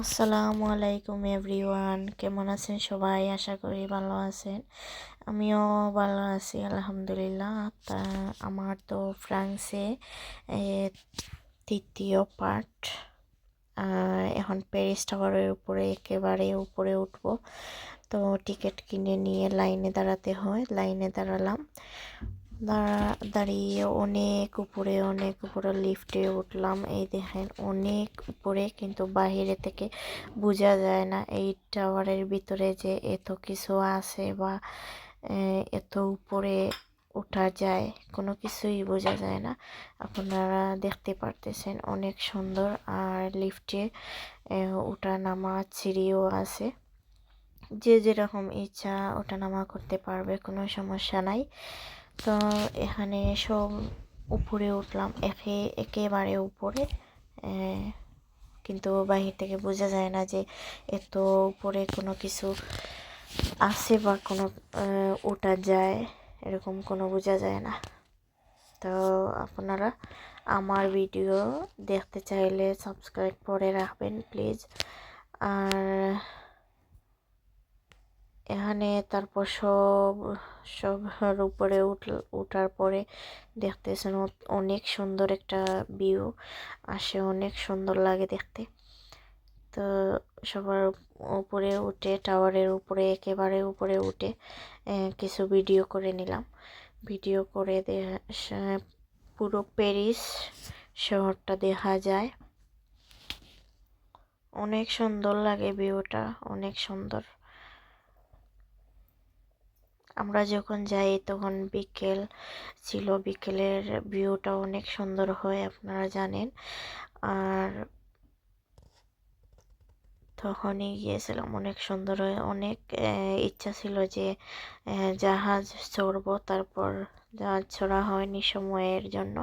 আসসালামু আলাইকুম এভরিওয়ান। কেমন আছেন সবাই? আশা করি ভালো আছেন। আমিও ভালো আছি, আলহামদুলিল্লাহ। তা, আমার তো ফ্রান্সে তৃতীয় পার্ট এখন প্যারিস টাওয়ারের উপরে, একেবারে উপরে উঠব। তো টিকিট কিনে নিয়ে লাইনে দাঁড়াতে হয়, লাইনে দাঁড়ালাম। দাঁড়া দাঁড়িয়ে অনেক উপরে অনেক উপরে লিফটে উঠলাম। এই দেখেন, অনেক উপরে কিন্তু বাহিরে থেকে বোঝা যায় না এই টাওয়ারের ভিতরে যে এত কিছু আছে বা এত উপরে ওঠা যায়, কোনো কিছুই বোঝা যায় না। আপনারা দেখতে পারতেছেন অনেক সুন্দর আর লিফটে ওঠা নামা সিঁড়িও আছে। যে যেরকম ইচ্ছা ওঠা নামা করতে পারবে, কোনো সমস্যা নাই। তো এখানে সব উপরে উঠলাম, একে, একেবারে উপরে। কিন্তু বাহির থেকে বোঝা যায় না যে এত উপরে কোনো কিছু আছে বা কোনো ওটা যায়, এরকম কোনো বোঝা যায় না। তো আপনারা আমার ভিডিও দেখতে চাইলে সাবস্ক্রাইব করে রাখবেন, প্লিজ। আর এখানে তারপর সব সব উপরে উঠার পরে দেখতেছেন অনেক সুন্দর একটা ভিউ আসে অনেক সুন্দর লাগে দেখতে। তো সবার উপরে উঠে টাওয়ারের উপরে, একেবারে উপরে উঠে কিছু ভিডিও করে নিলাম। ভিডিও করে পুরো প্যারিস শহরটা দেখা যায়। অনেক সুন্দর লাগে ভিউটা অনেক সুন্দর। আমরা যখন যাই তখন বিকেল ছিল। বিকেলের ভিউটা অনেক সুন্দর হয়, আপনারা জানেন। আর তখনই গিয়েছিলাম, অনেক সুন্দর হয়। অনেক ইচ্ছা ছিল যে জাহাজ চড়ব, তারপর জাহাজ ছড়া হয়নি সময়ের জন্য।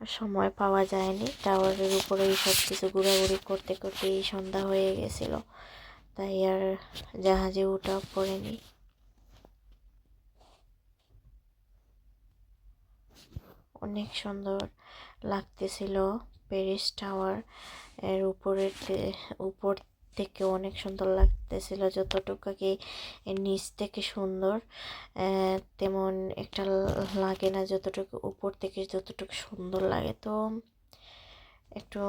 সময় পাওয়া যায়নি। টাওয়ারের উপরেই সব কিছু ঘোরাঘুরি করতে করতেই সন্ধ্যা হয়ে গেছিল। তাই আর জাহাজে উঠা পড়েনি। অনেক সুন্দর লাগতেছিল। প্যারিস টাওয়ার এর উপরের উপর থেকে অনেক সুন্দর লাগতেছিল। যতটুকু কি নিচ থেকে সুন্দর তেমন একটা লাগে না যতটুকু উপর থেকে যতটুকু সুন্দর লাগে। তো একটু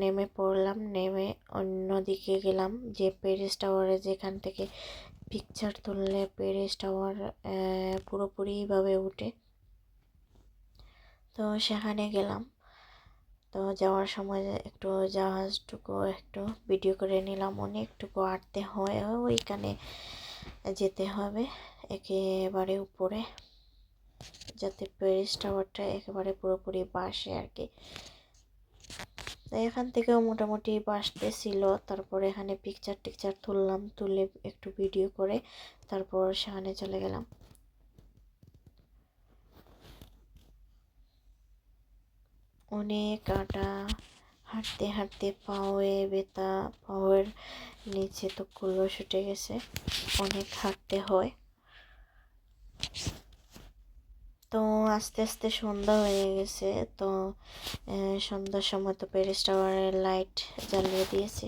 নেমে পড়লাম, নেমে অন্যদিকে গেলাম যে প্যারিস টাওয়ারে যেখান থেকে পিকচার তুললে প্যারিস টাওয়ার পুরোপুরিভাবে উঠে। তো সেখানে গেলাম। তো যাওয়ার সময় একটু জাহাজটুকু একটু ভিডিও করে নিলাম অনেকটুকু, আটতে হয়, ওইখানে যেতে হবে। একেবারে উপরে, যাতে প্যারিস টাওয়ারটা একেবারে পুরোপুরি বাসে আর কি। এখান থেকেও মোটামুটি বাসতে ছিল, তারপর এখানে পিকচার টিকচার তুললাম, তুলে একটু ভিডিও করে, তারপর সেখানে চলে গেলাম। অনেক আটা, হাঁটতে হাঁটতে পাওয়ে বেতা, পাওয়ের নিচে তো কুলো ছুটে গেছে, অনেক হাঁটতে হয়। তো আস্তে আস্তে সন্ধ্যা হয়ে গেছে, তো সন্ধ্যার সময় তো প্যারিস টাওয়ারের লাইট জ্বালিয়ে দিয়েছে।